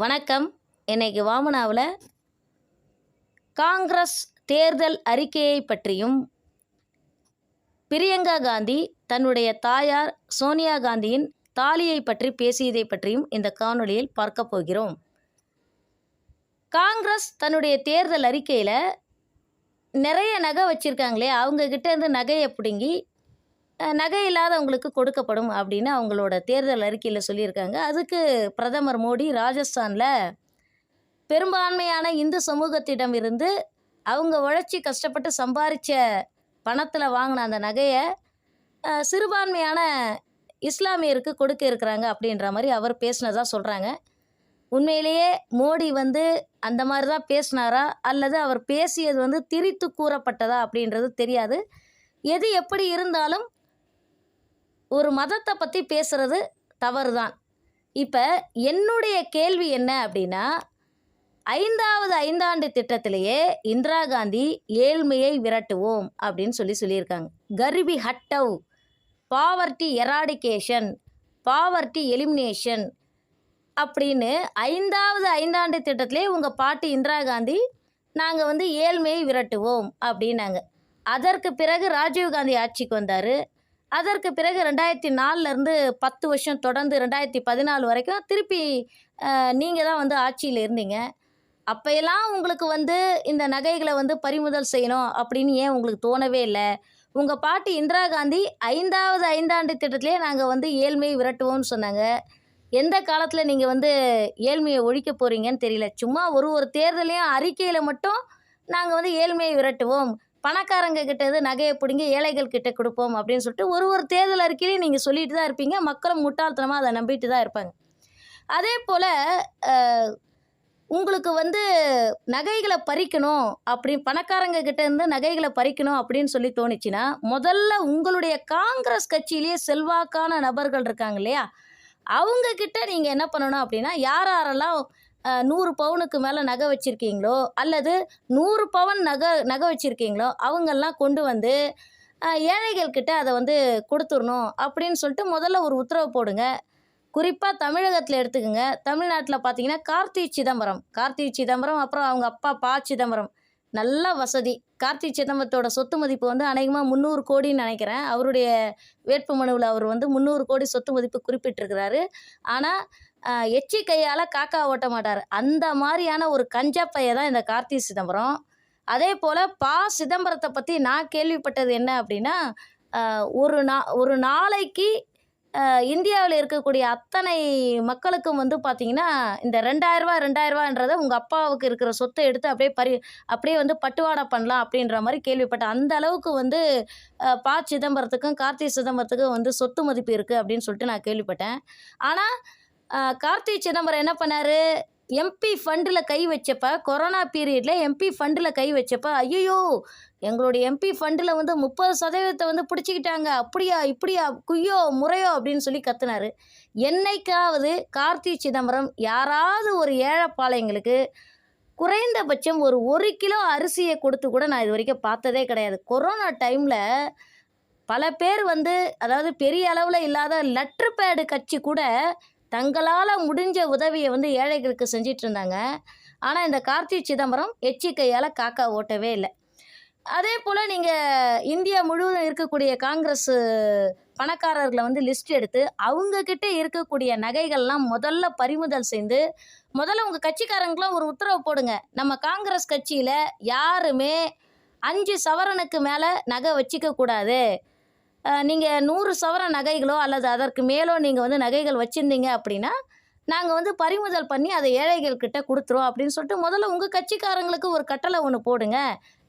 வணக்கம். இன்னைக்கு வாமனாவில் காங்கிரஸ் தேர்தல் அறிக்கையை பற்றியும் பிரியங்கா காந்தி தன்னுடைய தாயார் சோனியா காந்தியின் தாலியை பற்றி பேசியதை பற்றியும் இந்த காணொளியில் பார்க்க போகிறோம். காங்கிரஸ் தன்னுடைய தேர்தல் அறிக்கையில் நிறைய நகை வச்சுருக்காங்களே அவங்கக்கிட்ட இருந்து நகையை பிடுங்கி நகை இல்லாதவங்களுக்கு கொடுக்கப்படும் அப்படின்னு அவங்களோட தேர்தல் அறிக்கையில் சொல்லியிருக்காங்க. அதுக்கு பிரதமர் மோடி ராஜஸ்தானில் பெரும்பான்மையான இந்து சமூகத்திடம் இருந்து அவங்க உழைச்சி கஷ்டப்பட்டு சம்பாரித்த பணத்தில் வாங்கின அந்த நகையை சிறுபான்மையான இஸ்லாமியருக்கு கொடுக்க இருக்கிறாங்க அப்படின்ற மாதிரி அவர் பேசினதா சொல்கிறாங்க உண்மையிலேயே மோடி வந்து அந்த மாதிரி தான் பேசினாரா? அல்லது அவர் பேசியது வந்து திரித்து கூறப்பட்டதா அப்படின்றது தெரியாது. எது எப்படி இருந்தாலும் ஒரு மதத்தை பற்றி பேசுகிறது தவறு தான் இப்போ என்னுடைய கேள்வி என்ன அப்படின்னா ஐந்தாவது ஐந்தாண்டு திட்டத்திலேயே இந்திரா காந்தி ஏழ்மையை விரட்டுவோம் அப்படின்னு சொல்லி சொல்லியிருக்காங்க. Garibi hatao poverty eradication poverty elimination அப்படின்னு ஐந்தாவது ஐந்தாண்டு திட்டத்திலே உங்கள் பாட்டி இந்திரா காந்தி நாங்கள் வந்து ஏழ்மையை விரட்டுவோம் அப்படின்னாங்க. அதற்கு பிறகு ராஜீவ் காந்தி ஆட்சிக்கு வந்தார். அதற்கு பிறகு ரெண்டாயிரத்தி நாலுலேருந்து பத்து வருஷம் தொடர்ந்து ரெண்டாயிரத்தி பதினாலு வரைக்கும் திருப்பி நீங்கள் தான் வந்து ஆட்சியில் இருந்தீங்க. அப்போயெல்லாம் உங்களுக்கு வந்து இந்த நகைகளை வந்து பறிமுதல் செய்யணும் அப்படின்னு ஏன் உங்களுக்கு தோணவே இல்லை? உங்கள் பாட்டி இந்திரா காந்தி ஐந்தாவது ஐந்தாண்டு திட்டத்திலே நாங்கள் வந்து ஏழ்மையை விரட்டுவோம்னு சொன்னாங்க. எந்த காலத்தில் நீங்கள் வந்து ஏழ்மையை ஒழிக்க போகிறீங்கன்னு தெரியல. சும்மா ஒரு ஒரு தேர்தலையும் அறிக்கையில் மட்டும் நாங்கள் வந்து ஏழ்மையை விரட்டுவோம். பணக்காரங்க கிட்டது இருந்து நகையை பிடுங்கி ஏழைகள் கிட்ட கொடுப்போம் அப்படின்னு சொல்லிட்டு ஒரு ஒரு தேர்தல் அறிக்கையிலையும் நீங்கள் சொல்லிட்டு தான் இருப்பீங்க. மக்களும் முட்டாள்தனமாக அதை நம்பிட்டு தான் இருப்பாங்க. அதே போல் உங்களுக்கு வந்து நகைகளை பறிக்கணும் அப்படி பணக்காரங்க கிட்ட இருந்து நகைகளை பறிக்கணும் அப்படின்னு சொல்லி தோணுச்சுன்னா முதல்ல உங்களுடைய காங்கிரஸ் கட்சியிலேயே செல்வாக்கான நபர்கள் இருக்காங்க இல்லையா? அவங்க கிட்ட நீங்கள் என்ன பண்ணணும் அப்படின்னா யார் யாரெல்லாம் நூறு பவுனுக்கு மேலே நகை வச்சுருக்கீங்களோ அல்லது நூறு பவுன் நகை நகை வச்சுருக்கீங்களோ அவங்கெல்லாம் கொண்டு வந்து ஏழைகள்கிட்ட அதை வந்து கொடுத்துடணும் அப்படின்னு சொல்லிட்டு முதல்ல ஒரு உத்தரவு போடுங்க. குறிப்பாக தமிழகத்தில் எடுத்துக்கோங்க. தமிழ்நாட்டில் பார்த்தீங்கன்னா கார்த்தி சிதம்பரம் கார்த்தி சிதம்பரம் அப்புறம் அவங்க அப்பா பா சிதம்பரம். நல்ல வசதி. கார்த்தி சிதம்பரத்தோட சொத்து மதிப்பு வந்து அநேகமாக முந்நூறு கோடின்னு நினைக்கிறேன். அவருடைய வேட்புமனுவில் அவர் வந்து முந்நூறு கோடி சொத்து மதிப்பு குறிப்பிட்டிருக்கிறாரு. ஆனால் எச்சி கையால் காக்கா ஓட்ட மாட்டார். அந்த மாதிரியான ஒரு கஞ்சப்பையை தான் இந்த கார்த்தி சிதம்பரம். அதே போல் பா சிதம்பரத்தை பற்றி நான் கேள்விப்பட்டது என்ன அப்படின்னா ஒரு நா ஒரு நாளைக்கு இந்தியாவில் இருக்கக்கூடிய அத்தனை மக்களுக்கும் வந்து பார்த்தீங்கன்னா இந்த ரெண்டாயிரரூவா ரெண்டாயிரரூவான்றத உங்கள் அப்பாவுக்கு இருக்கிற சொத்தை எடுத்து அப்படியே பரி அப்படியே வந்து பட்டுவாடா பண்ணலாம் அப்படின்ற மாதிரி கேள்விப்பட்டேன் அந்த அளவுக்கு வந்து பா ப சிதம்பரத்துக்கும் கார்த்தி சிதம்பரத்துக்கும் வந்து சொத்து மதிப்பு இருக்குது அப்படின்னு சொல்லிட்டு நான் கேள்விப்பட்டேன். ஆனால் கார்த்தி சிதம்பரம் என்ன பண்ணார்? எம்பி ஃபண்டில் கை வச்சப்ப கொரோனா பீரியடில் எம்பி ஃபண்டில் கை வச்சப்ப ஐயோ எங்களுடைய எம்பி ஃபண்டில் வந்து முப்பது சதவீதத்தை வந்து பிடிச்சிக்கிட்டாங்க. அப்படியா இப்படியா குய்யோ முறையோ அப்படின்னு சொல்லி கத்துனாரு. என்னைக்காவது கார்த்தி சிதம்பரம் யாராவது ஒரு ஏழைப்பாளையங்களுக்கு குறைந்தபட்சம் ஒரு ஒரு கிலோ அரிசியை கொடுத்து கூட நான் இது வரைக்கும் பார்த்ததே கிடையாது. கொரோனா டைமில் பல பேர் வந்து அதாவது பெரிய அளவில் இல்லாத லெட்ரு பேடு கட்சி கூட தங்களால் முடிஞ்ச உதவியை வந்து ஏழைகளுக்கு செஞ்சிட்டு இருந்தாங்க ஆனால் இந்த கார்த்தி சிதம்பரம் எச்சி கையால் காக்கா ஓட்டவே இல்லை. அதே போல் நீங்கள் இந்தியா முழுவதும் இருக்கக்கூடிய காங்கிரஸ் பணக்காரர்களை வந்து லிஸ்ட் எடுத்து அவங்கக்கிட்ட இருக்கக்கூடிய நகைகள்லாம் முதல்ல பறிமுதல் செய்து முதல்ல உங்கள் கட்சிக்காரங்களாம் ஒரு உத்தரவு போடுங்க. நம்ம காங்கிரஸ் கட்சியில் யாருமே அஞ்சு சவரனுக்கு மேலே நகை வச்சிக்க கூடாது. நீங்கள் நூறு சவர நகைகளோ அல்லது அதற்கு மேலோ நீங்கள் வந்து நகைகள் வச்சுருந்தீங்க அப்படின்னா நாங்கள் வந்து பறிமுதல் பண்ணி அதை ஏழைகள் கிட்ட கொடுத்துருவோம் அப்படின்னு சொல்லிட்டு முதல்ல உங்கள் கட்சிக்காரங்களுக்கு ஒரு கட்டளை ஒன்று போடுங்க.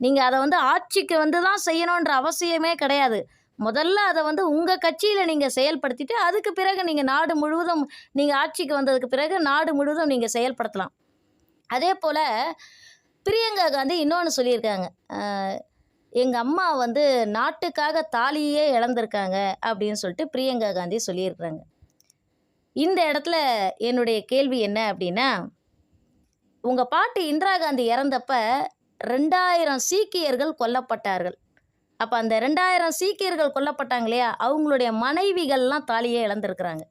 நீங்கள் அதை வந்து ஆட்சிக்கு வந்து தான் செய்யணுன்ற அவசியமே கிடையாது. முதல்ல அதை வந்து உங்கள் கட்சியில் நீங்கள் செயல்படுத்திட்டு அதுக்கு பிறகு நீங்கள் நாடு முழுவதும் நீங்கள் ஆட்சிக்கு வந்ததுக்கு பிறகு நாடு முழுவதும் நீங்கள் செயல்படுத்தலாம். அதே போல் பிரியங்கா காந்தி இன்னொன்று சொல்லியிருக்காங்க. எங்கள் அம்மா வந்து நாட்டுக்காக தாலியே இழந்திருக்காங்க அப்படின்னு சொல்லிட்டு பிரியங்கா காந்தி சொல்லியிருக்கிறாங்க. இந்த இடத்துல என்னுடைய கேள்வி என்ன அப்படின்னா உங்கள் பாட்டி இந்திரா காந்தி இறந்தப்ப ரெண்டாயிரம் சீக்கியர்கள் கொல்லப்பட்டார்கள். அப்போ அந்த ரெண்டாயிரம் சீக்கியர்கள் கொல்லப்பட்டாங்க இல்லையா அவங்களுடைய மனைவிகள்லாம் தாலியே இழந்திருக்கிறாங்க.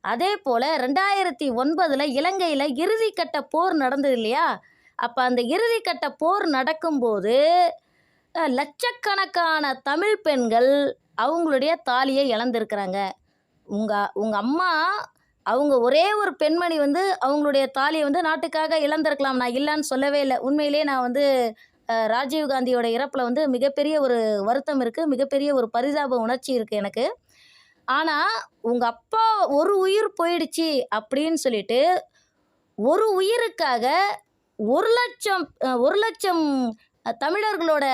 அதே போல் ரெண்டாயிரத்தி ஒன்பதில் இலங்கையில் இறுதிக்கட்ட போர் நடந்தது இல்லையா? அப்போ அந்த இறுதிக்கட்ட போர் நடக்கும்போது லட்சக்கணக்கான தமிழ் பெண்கள் அவங்களுடைய தாலியை இழந்திருக்கிறாங்க. உங்கள் உங்கள் அம்மா அவங்க ஒரே ஒரு பெண்மணி வந்து அவங்களுடைய தாலியை வந்து நாட்டுக்காக இழந்திருக்கலாம். நான் இல்லைன்னு சொல்லவே இல்லை. உண்மையிலேயே நான் வந்து ராஜீவ் காந்தியோட இறப்பில் வந்து மிகப்பெரிய ஒரு வருத்தம் இருக்குது மிகப்பெரிய ஒரு பரிதாப உணர்ச்சி இருக்குது எனக்கு. ஆனால் உங்கள் அப்பா ஒரு உயிர் போயிடுச்சு அப்படின்னு சொல்லிட்டு ஒரு உயிருக்காக ஒரு லட்சம் ஒரு லட்சம் தமிழர்களோட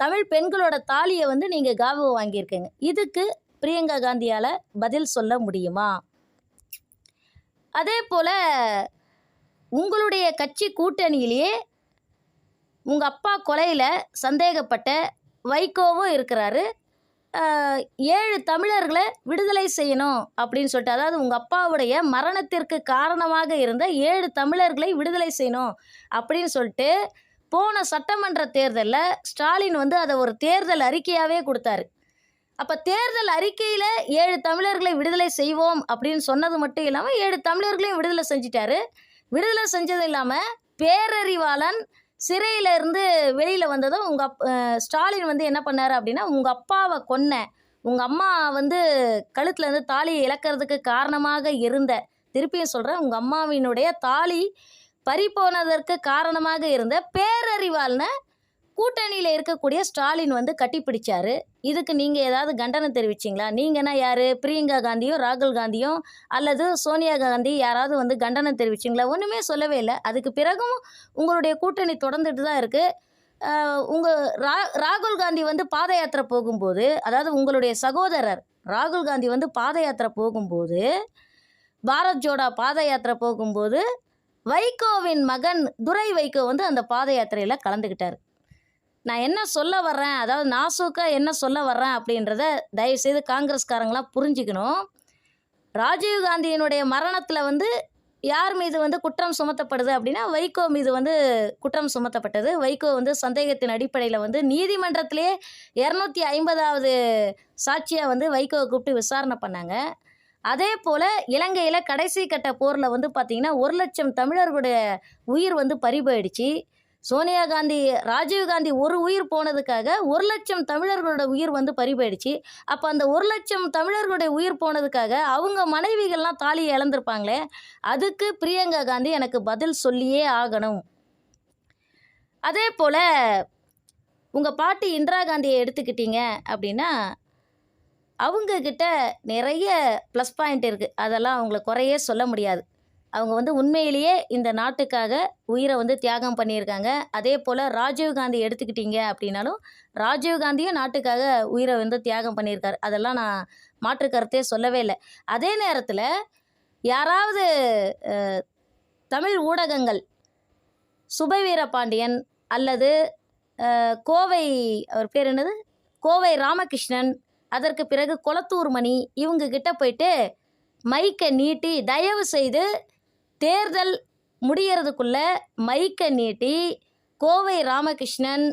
தமிழ் பெண்களோட தாலியை வந்து நீங்கள் காவு வாங்கியிருக்கீங்க. இதுக்கு பிரியங்கா காந்தியால் பதில் சொல்ல முடியுமா? அதே போல் உங்களுடைய கட்சி கூட்டணியிலேயே உங்கள் அப்பா கொலையில் சந்தேகப்பட்ட வைகோவும் இருக்கிறாரு. ஏழு தமிழர்களை விடுதலை செய்யணும் அப்படின்னு சொல்லிட்டு அதாவது உங்கள் அப்பாவுடைய மரணத்திற்கு காரணமாக இருந்த ஏழு தமிழர்களை விடுதலை செய்யணும் அப்படின்னு சொல்லிட்டு போன சட்டமன்ற தேர்தலில் ஸ்டாலின் வந்து அதை ஒரு தேர்தல் அறிக்கையாகவே கொடுத்தாரு. அப்போ தேர்தல் அறிக்கையில் ஏழு தமிழர்களை விடுதலை செய்வோம் அப்படின்னு சொன்னது மட்டும் இல்லாமல் ஏழு தமிழர்களையும் விடுதலை செஞ்சிட்டாரு. விடுதலை செஞ்சது இல்லாமல் பேரறிவாளன் சிறையில இருந்து வெளியில் வந்ததும் உங்கள் அப் ஸ்டாலின் வந்து என்ன பண்ணாரு அப்படின்னா உங்கள் அப்பாவை கொன்ன உங்கள் அம்மா வந்து கழுத்தில் இருந்து தாலியை இழக்கிறதுக்கு காரணமாக இருந்த திருப்பியும் சொல்கிறேன் உங்கள் அம்மாவினுடைய தாலி பறிப்போனதற்கு காரணமாக இருந்த பேரறிவாளனை கூட்டணியில் இருக்கக்கூடிய ஸ்டாலின் வந்து கட்டிப்பிடிச்சாரு. இதுக்கு நீங்கள் ஏதாவது கண்டனம் தெரிவிச்சிங்களா? நீங்கன்னா யார்? பிரியங்கா காந்தியும் ராகுல் காந்தியும் அல்லது சோனியா காந்தி யாராவது வந்து கண்டனம் தெரிவிச்சிங்களா? ஒன்றுமே சொல்லவே இல்லை. அதுக்கு பிறகும் உங்களுடைய கூட்டணி தொடர்ந்துட்டு தான் இருக்குது உங்கள் ரா ராகுல் காந்தி வந்து பாத யாத்திரை போகும்போது அதாவது உங்களுடைய சகோதரர் ராகுல் காந்தி வந்து பாத யாத்திரை போகும்போது பாரத் ஜோடா பாத யாத்திரை போகும்போது வைகோவின் மகன் துரை வைகோ வந்து அந்த பாத யாத்திரையில் கலந்துக்கிட்டார் நான் என்ன சொல்ல வர்றேன்? அதாவது நாசூக்கா என்ன சொல்ல வர்றேன் அப்படின்றத தயவுசெய்து காங்கிரஸ்காரங்களாம் புரிஞ்சுக்கணும். ராஜீவ் காந்தியினுடைய மரணத்தில் வந்து யார் மீது வந்து குற்றம் சுமத்தப்படுது அப்படின்னா வைகோ மீது வந்து குற்றம் சுமத்தப்பட்டது. வைகோ வந்து சந்தேகத்தின் அடிப்படையில் வந்து நீதிமன்றத்திலே இரநூத்தி ஐம்பதாவது சாட்சியாக வந்து வைகோவை கூப்பிட்டு விசாரணை பண்ணாங்க. அதே போல் இலங்கையில் கடைசி கட்ட போரில் வந்து பார்த்திங்கன்னா ஒரு லட்சம் தமிழர்களுடைய உயிர் வந்து பறிபோயிடுச்சு. சோனியா காந்தி ராஜீவ் காந்தி ஒரு உயிர் போனதுக்காக ஒரு லட்சம் தமிழர்களோட உயிர் வந்து பறிபோயிடுச்சு. அப்போ அந்த ஒரு லட்சம் தமிழர்களுடைய உயிர் போனதுக்காக அவங்க மனைவிகள்லாம் தாலியை இழந்திருப்பாங்களே அதுக்கு பிரியங்கா காந்தி எனக்கு பதில் சொல்லியே ஆகணும். அதே போல் உங்கள் பாட்டி இந்திரா காந்தியை எடுத்துக்கிட்டீங்க அப்படின்னா அவங்கக்கிட்ட நிறைய ப்ளஸ் பாயிண்ட் இருக்குது அதெல்லாம் அவங்கள குறையே சொல்ல முடியாது. அவங்க வந்து உண்மையிலேயே இந்த நாட்டுக்காக உயிரை வந்து தியாகம் பண்ணியிருக்காங்க. அதே போல் ராஜீவ் காந்தி எடுத்துக்கிட்டீங்க அப்படின்னாலும் ராஜீவ் காந்தியும் நாட்டுக்காக உயிரை வந்து தியாகம் பண்ணியிருக்காரு. அதெல்லாம் நான் மாற்று கருத்தே சொல்லவே இல்லை. அதே நேரத்தில் யாராவது தமிழ் ஊடகங்கள் சுபவீர பாண்டியன் அல்லது கோவை அவர் பேர் என்னது? கோவை ராமகிருஷ்ணன் அதற்கு பிறகு குளத்தூர் மணி இவங்க கிட்ட போயிட்டு மைக்கை நீட்டி தயவு செய்து தேர்தல் முடியறதுக்குள்ள மைக்கை நீட்டி கோவை ராமகிருஷ்ணன்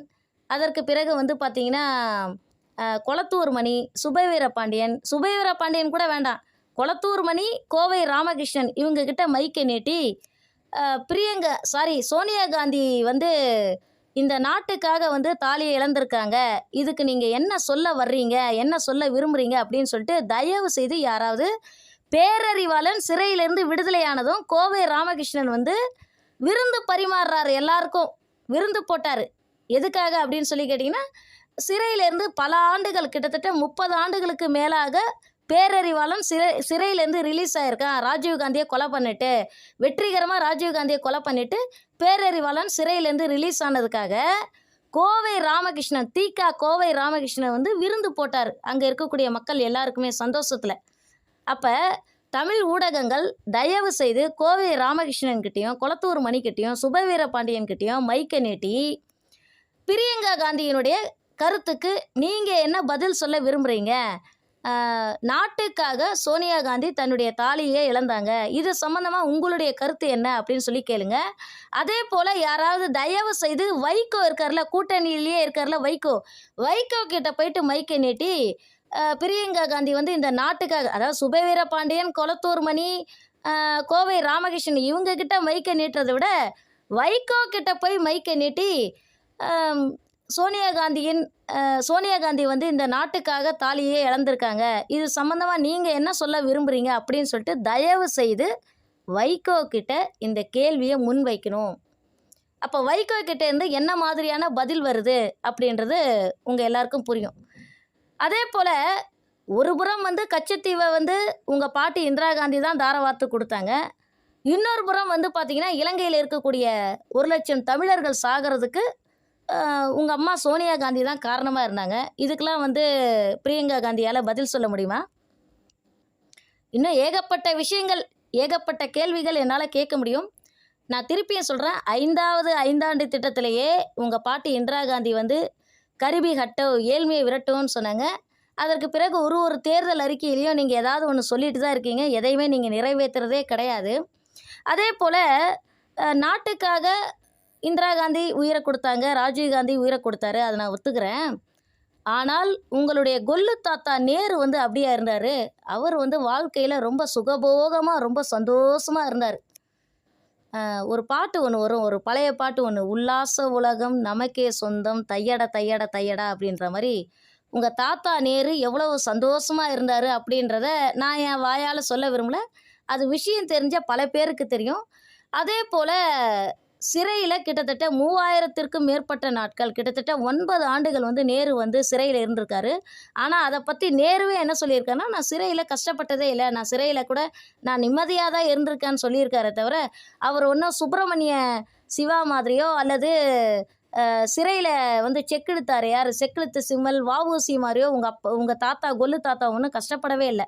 அதற்கு பிறகு வந்து பார்த்தீங்கன்னா அஹ், கொளத்தூர் மணி சுபவீர பாண்டியன். சுபவீர பாண்டியன் கூட வேண்டாம். கொளத்தூர் மணி கோவை ராமகிருஷ்ணன் இவங்க கிட்ட மைக்கை நீட்டி பிரியங்கா சாரி சோனியா காந்தி வந்து இந்த நாட்டுக்காக வந்து தாலியை இழந்திருக்காங்க. இதுக்கு நீங்கள் என்ன சொல்ல வர்றீங்க? என்ன சொல்ல விரும்புகிறீங்க அப்படின்னு சொல்லிட்டு தயவு செய்து யாராவது பேரறிவாளன் சிறையிலேருந்து விடுதலையானதும் கோவை ராமகிருஷ்ணன் வந்து விருந்து பரிமாறுறாரு எல்லாருக்கும். விருந்து போட்டார். எதுக்காக அப்படின்னு சொல்லி கேட்டிங்கன்னா சிறையிலேருந்து பல ஆண்டுகள் கிட்டத்தட்ட முப்பது ஆண்டுகளுக்கு மேலாக பேரறிவாளன் சிறை சிறையிலேருந்து ரிலீஸ் ஆகிருக்கான் ராஜீவ் காந்தியை கொலை பண்ணிட்டு வெற்றிகரமாக ராஜீவ் காந்தியை கொலை பண்ணிட்டு பேரறிவாளன் சிறையிலேருந்து ரிலீஸ் ஆனதுக்காக கோவை ராமகிருஷ்ணன் தீகா கோவை ராமகிருஷ்ணன் வந்து விருந்து போட்டார். அங்கே இருக்கக்கூடிய மக்கள் எல்லாருக்குமே சந்தோஷத்தில். அப்போ தமிழ் ஊடகங்கள் தயவு செய்து கோவை ராமகிருஷ்ணன்கிட்டையும் குளத்தூர் மணிக்கிட்டையும் சுபவீர பாண்டியன்கிட்டையும் மைக்கை நீட்டி பிரியங்கா காந்தியினுடைய கருத்துக்கு நீங்கள் என்ன பதில் சொல்ல விரும்புகிறீங்க நாட்டுக்காக சோனியா காந்தி தன்னுடைய தாலியை இழந்தாங்க. இது சம்மந்தமாக உங்களுடைய கருத்து என்ன அப்படின்னு சொல்லி கேளுங்க. அதே போல் யாராவது தயவு செய்து வைகோ இருக்கார்ல கூட்டணியிலேயே இருக்கார்ல வைகோ. வைகோ கிட்ட போயிட்டு மைக்கை நீட்டி பிரியங்கா காந்தி வந்து இந்த நாட்டுக்காக அதாவது சுபவீர பாண்டியன் கொளத்தூர் மணி கோவை ராமகிருஷ்ணன் இவங்க கிட்ட மைக்கை நீட்டுறதை விட வைகோ கிட்ட போய் மைக்கை நீட்டி சோனியா காந்தியின் சோனியா காந்தி வந்து இந்த நாட்டுக்காக தாலியே இழந்திருக்காங்க. இது சம்மந்தமாக நீங்கள் என்ன சொல்ல விரும்புகிறீங்க அப்படின்னு சொல்லிட்டு தயவு செய்து வைகோ கிட்ட இந்த கேள்வியை முன் வைக்கணும் அப்போ வைகோ கிட்ட இருந்து என்ன மாதிரியான பதில் வருது அப்படின்றது உங்கள் எல்லாருக்கும் புரியும். அதே போல் ஒரு புறம் வந்து கச்சத்தீவை வந்து உங்கள் பாட்டி இந்திரா காந்தி தான் தாரவாத்து கொடுத்தாங்க. இன்னொரு புறம் வந்து பார்த்திங்கன்னா இலங்கையில் இருக்கக்கூடிய ஒரு லட்சம் தமிழர்கள் சாகிறதுக்கு உங்கள் அம்மா சோனியா காந்தி தான் காரணமாக இருந்தாங்க. இதுக்கெலாம் வந்து பிரியங்கா காந்தியால் பதில் சொல்ல முடியுமா? இன்னும் ஏகப்பட்ட விஷயங்கள் ஏகப்பட்ட கேள்விகள் என்னால் கேட்க முடியும். நான் திருப்பியும் சொல்கிறேன் ஐந்தாவது ஐந்தாண்டு திட்டத்திலேயே உங்கள் பாட்டி இந்திரா காந்தி வந்து கருவி ஹட்டோ ஏழ்மையை விரட்டோன்னு சொன்னாங்க. அதற்கு பிறகு ஒரு ஒரு தேர்தல் அறிக்கையிலையும் நீங்கள் ஏதாவது ஒன்று சொல்லிட்டு தான் இருக்கீங்க. எதையுமே நீங்கள் நிறைவேற்றுறதே கிடையாது. அதே போல் நாட்டுக்காக இந்திரா காந்தி உயிரை கொடுத்தாங்க ராஜீவ் காந்தி உயிரை கொடுத்தாரு அதை நான் ஒத்துக்கிறேன். ஆனால் உங்களுடைய கொல்லு தாத்தா நேரு வந்து அப்படியா இருந்தார்? அவர் வந்து வாழ்க்கையில் ரொம்ப சுகபோகமாக ரொம்ப சந்தோஷமாக இருந்தார். ஒரு பாட்டு ஒன்று வரும் ஒரு பழைய பாட்டு ஒன்று உல்லாச உலகம் நமக்கே சொந்தம் தையட தையட தையடா அப்படின்ற மாதிரி உங்கள் தாத்தா நேரு எவ்வளவு சந்தோஷமாக இருந்தார் அப்படின்றத நான் என் வாயால் சொல்ல விரும்பல. அது விஷயம் தெரிஞ்ச பல பேருக்கு தெரியும். அதே போல் சிறையில் கிட்டத்தட்ட மூவாயிரத்திற்கும் மேற்பட்ட நாட்கள் கிட்டத்தட்ட ஒன்பது ஆண்டுகள் வந்து நேரு வந்து சிறையில் இருந்திருக்காரு. ஆனால் அதை பற்றி நேருவே என்ன சொல்லியிருக்காருன்னா நான் சிறையில் கஷ்டப்பட்டதே இல்லை. நான் சிறையில் கூட நான் நிம்மதியாக தான் இருந்திருக்கேன்னு சொல்லியிருக்காரே தவிர அவர் ஒன்றும் சுப்பிரமணிய சிவா மாதிரியோ அல்லது சிறையில் வந்து செக்கெடுத்தார் யார்? செக்கெழுத்து சிம்மல் வாவூசி மாதிரியோ உங்கள் அப்பா உங்கள் தாத்தா கொல்லு தாத்தா ஒன்றும் கஷ்டப்படவே இல்லை.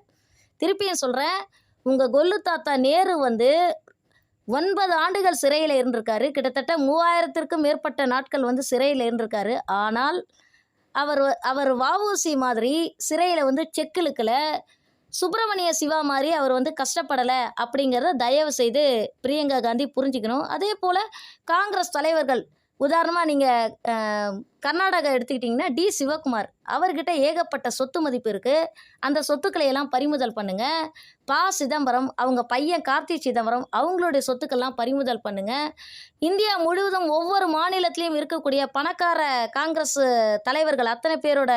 திருப்பியும் சொல்கிறேன் உங்கள் கொல்லு தாத்தா நேரு வந்து ஒன்பது ஆண்டுகள் சிறையில் இருந்திருக்காரு. கிட்டத்தட்ட மூவாயிரத்திற்கும் மேற்பட்ட நாட்கள் வந்து சிறையில் இருந்திருக்காரு. ஆனால் அவர் அவர் வஉசி மாதிரி சிறையில் வந்து செக்கிலுக்கில் சுப்பிரமணிய சிவா மாதிரி அவர் வந்து கஷ்டப்படலை அப்படிங்கிறத தயவு செய்து பிரியங்கா காந்தி புரிஞ்சுக்கணும். அதே போல் காங்கிரஸ் தலைவர்கள் உதாரணமாக நீங்கள் கர்நாடகா எடுத்துக்கிட்டிங்கன்னா டி சிவகுமார். அவர்கிட்ட ஏகப்பட்ட சொத்து மதிப்பு இருக்குது அந்த சொத்துக்களை எல்லாம் பறிமுதல் பண்ணுங்கள் ப. சிதம்பரம் அவங்க பையன் கார்த்தி சிதம்பரம் அவங்களுடைய சொத்துக்கள்லாம் பறிமுதல் பண்ணுங்கள் இந்தியா முழுவதும் ஒவ்வொரு மாநிலத்திலையும் இருக்கக்கூடிய பணக்கார காங்கிரஸ் தலைவர்கள் அத்தனை பேரோட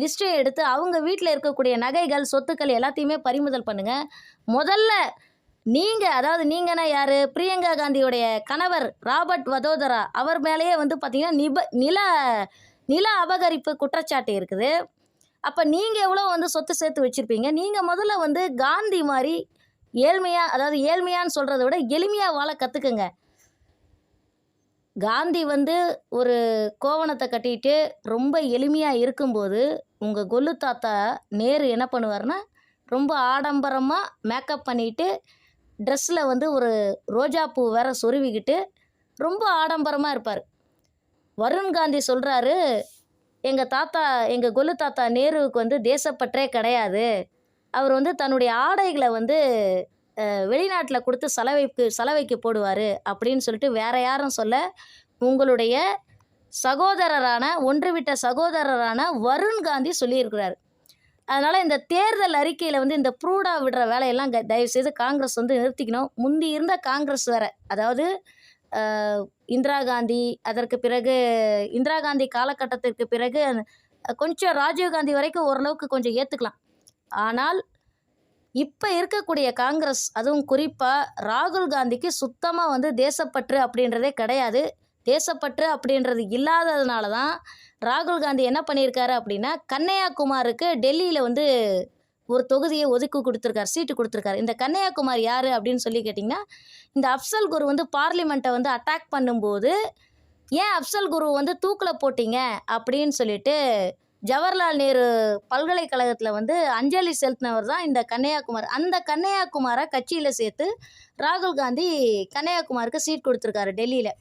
லிஸ்ட்டை எடுத்து அவங்க வீட்டில் இருக்கக்கூடிய நகைகள் சொத்துக்கள் எல்லாத்தையுமே பறிமுதல் பண்ணுங்கள் முதல்ல நீங்கள் அதாவது நீங்கன்னா யார்? பிரியங்கா காந்தியுடைய கணவர் ராபர்ட் வதோதரா. அவர் மேலேயே வந்து பார்த்தீங்கன்னா நிப நில நில அபகரிப்பு குற்றச்சாட்டு இருக்குது. அப்போ நீங்கள் எவ்வளோ வந்து சொத்து சேர்த்து வச்சுருப்பீங்க? நீங்கள் முதல்ல வந்து காந்தி மாதிரி ஏழ்மையாக அதாவது ஏழ்மையான்னு சொல்கிறத விட எளிமையாக வாழ கற்றுக்குங்க காந்தி வந்து ஒரு கோவணத்தை கட்டிட்டு ரொம்ப எளிமையாக இருக்கும்போது உங்கள் கொல்லு தாத்தா நேரு என்ன பண்ணுவார்னா ரொம்ப ஆடம்பரமாக மேக்கப் பண்ணிட்டு ட்ரெஸ்ஸில் வந்து ஒரு ரோஜாப்பூ வேற சொருவிக்கிட்டு ரொம்ப ஆடம்பரமாக இருப்பார். வருண் காந்தி சொல்கிறாரு எங்கள் தாத்தா எங்கள் கொல்லு தாத்தா நேருவுக்கு வந்து தேசப்பற்றே கிடையாது. அவர் வந்து தன்னுடைய ஆடைகளை வந்து வெளிநாட்டில் கொடுத்து சலவைக்கு சலவைக்கு போடுவார் அப்படின்னு சொல்லிட்டு வேற யாரும் சொல்ல உங்களுடைய சகோதரரான ஒன்றுவிட்ட சகோதரரான வருண் காந்தி சொல்லியிருக்கிறார். அதனால் இந்த தேர்தல் அறிக்கையில் வந்து இந்த ப்ரூடா விடுற வேலையெல்லாம் தயவு தயவுசெய்து காங்கிரஸ் வந்து நிறுத்திக்கணும். முந்தி இருந்த காங்கிரஸ் வேற. அதாவது இந்திரா காந்தி அதற்கு பிறகு இந்திரா காந்தி காலகட்டத்திற்கு பிறகு கொஞ்சம் ராஜீவ் காந்தி வரைக்கும் ஓரளவுக்கு கொஞ்சம் ஏற்றுக்கலாம் ஆனால் இப்போ இருக்கக்கூடிய காங்கிரஸ் அதுவும் குறிப்பாக ராகுல் காந்திக்கு சுத்தமாக வந்து தேசப்பற்று அப்படின்றதே கிடையாது. தேசப்பற்று அப்படின்றது இல்லாததுனால தான் ராகுல் காந்தி என்ன பண்ணியிருக்காரு அப்படின்னா கன்னியாகுமாருக்கு டெல்லியில் வந்து ஒரு தொகுதியை ஒதுக்கி கொடுத்துருக்காரு சீட்டு கொடுத்துருக்காரு. இந்த கன்னியாகுமார் யார் அப்படின்னு சொல்லி கேட்டிங்கன்னா இந்த அப்சல் குரு வந்து பார்லிமெண்ட்டை வந்து அட்டாக் பண்ணும்போது ஏன் அப்சல் குரு வந்து தூக்கில் போட்டீங்க? அப்படின்னு சொல்லிட்டு ஜவஹர்லால் நேரு பல்கலைக்கழகத்தில் வந்து அஞ்சலி செலுத்தினவர் தான் இந்த கன்னியாகுமார். அந்த கன்னியாகுமாரை கட்சியில் சேர்த்து ராகுல் காந்தி கன்னியாகுமாருக்கு சீட் கொடுத்துருக்காரு டெல்லியில்.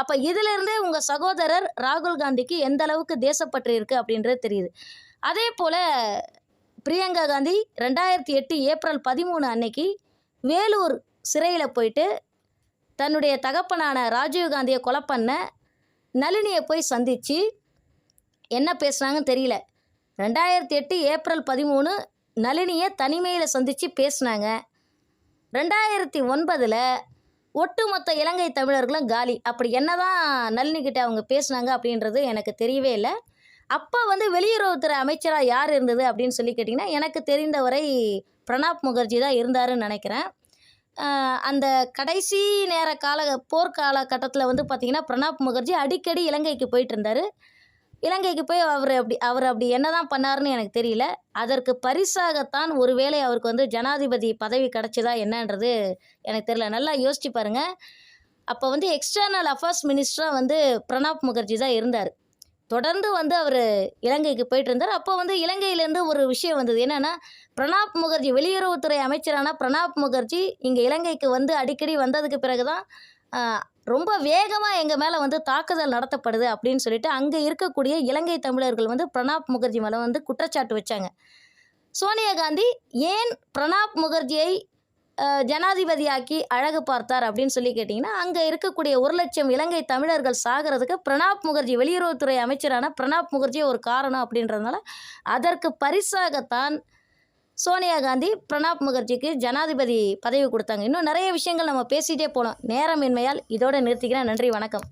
அப்போ இதிலிருந்தே உங்கள் சகோதரர் ராகுல் காந்திக்கு எந்த அளவுக்கு தேசப்பற்று இருக்குது அப்படின்றது தெரியுது. அதே போல் பிரியங்கா காந்தி ரெண்டாயிரத்தி எட்டு ஏப்ரல் பதிமூணு அன்னைக்கு வேலூர் சிறையில் போயிட்டு தன்னுடைய தகப்பனான ராஜீவ் காந்தியை கொலை பண்ண நளினியை போய் சந்தித்து என்ன பேசுனாங்கன்னு தெரியல. ரெண்டாயிரத்தி எட்டு ஏப்ரல் பதிமூணு நளினியை தனிமையில் சந்தித்து பேசினாங்க. ரெண்டாயிரத்தி ஒன்பதில் ஒட்டுமொத்த இலங்கை தமிழர்களும் காலி. அப்படி என்னதான் நளினிக்கிட்ட அவங்க பேசுனாங்க அப்படின்றது எனக்கு தெரியவே இல்லை. அப்போ வந்து வெளியுறவுத்துறை அமைச்சராக யார் இருந்தது அப்படின்னு சொல்லி கேட்டிங்கன்னா எனக்கு தெரிந்தவரை பிரணாப் முகர்ஜி தான் இருந்தாருன்னு நினைக்கிறேன். அந்த கடைசி நேர கால போர்க்கால கட்டத்தில் வந்து பார்த்திங்கன்னா பிரணாப் முகர்ஜி அடிக்கடி இலங்கைக்கு போயிட்டு இருந்தார். இலங்கைக்கு போய் அவர் அப்படி அவர் அப்படி என்னதான் பண்ணாருன்னு எனக்கு தெரியல. அதற்கு பரிசாகத்தான் ஒருவேளை அவருக்கு வந்து ஜனாதிபதி பதவி கிடைச்சதா என்னன்றது எனக்கு தெரியல. நல்லா யோசிச்சு பாருங்க. அப்போ வந்து எக்ஸ்டர்னல் அஃபேர்ஸ் மினிஸ்டராக வந்து பிரணாப் முகர்ஜி தான் இருந்தார். தொடர்ந்து வந்து அவர் இலங்கைக்கு போயிட்டு இருந்தார். அப்போ வந்து இலங்கையிலேருந்து ஒரு விஷயம் வந்தது. என்னென்னா பிரணாப் முகர்ஜி வெளியுறவுத்துறை அமைச்சரான பிரணாப் முகர்ஜி இங்கே இலங்கைக்கு வந்து அடிக்கடி வந்ததுக்கு பிறகு தான் ரொம்ப வேகமாக எங்கள் மேலே வந்து தாக்குதல் நடத்தப்படுது அப்படின்னு சொல்லிட்டு அங்கே இருக்கக்கூடிய இலங்கை தமிழர்கள் வந்து பிரணாப் முகர்ஜி மேலே வந்து குற்றச்சாட்டு வச்சாங்க. சோனியா காந்தி ஏன் பிரணாப் முகர்ஜியை ஜனாதிபதியாக்கி அழகு பார்த்தார் அப்படின்னு சொல்லி கேட்டிங்கன்னா அங்கே இருக்கக்கூடிய ஒரு லட்சம் இலங்கை தமிழர்கள் சாகிறதுக்கு பிரணாப் முகர்ஜி வெளியுறவுத்துறை அமைச்சரான பிரணாப் முகர்ஜி ஒரு காரணம் அப்படின்றதுனால அதற்கு பரிசாகத்தான் சோனியா காந்தி பிரணாப் முகர்ஜிக்கு ஜனாதிபதி பதவி கொடுத்தாங்க. இன்னும் நிறைய விஷயங்கள் நம்ம பேசிகிட்டே போனோம் நேரமின்மையால் இதோட நிறுத்திக்கிறேன். நன்றி வணக்கம்.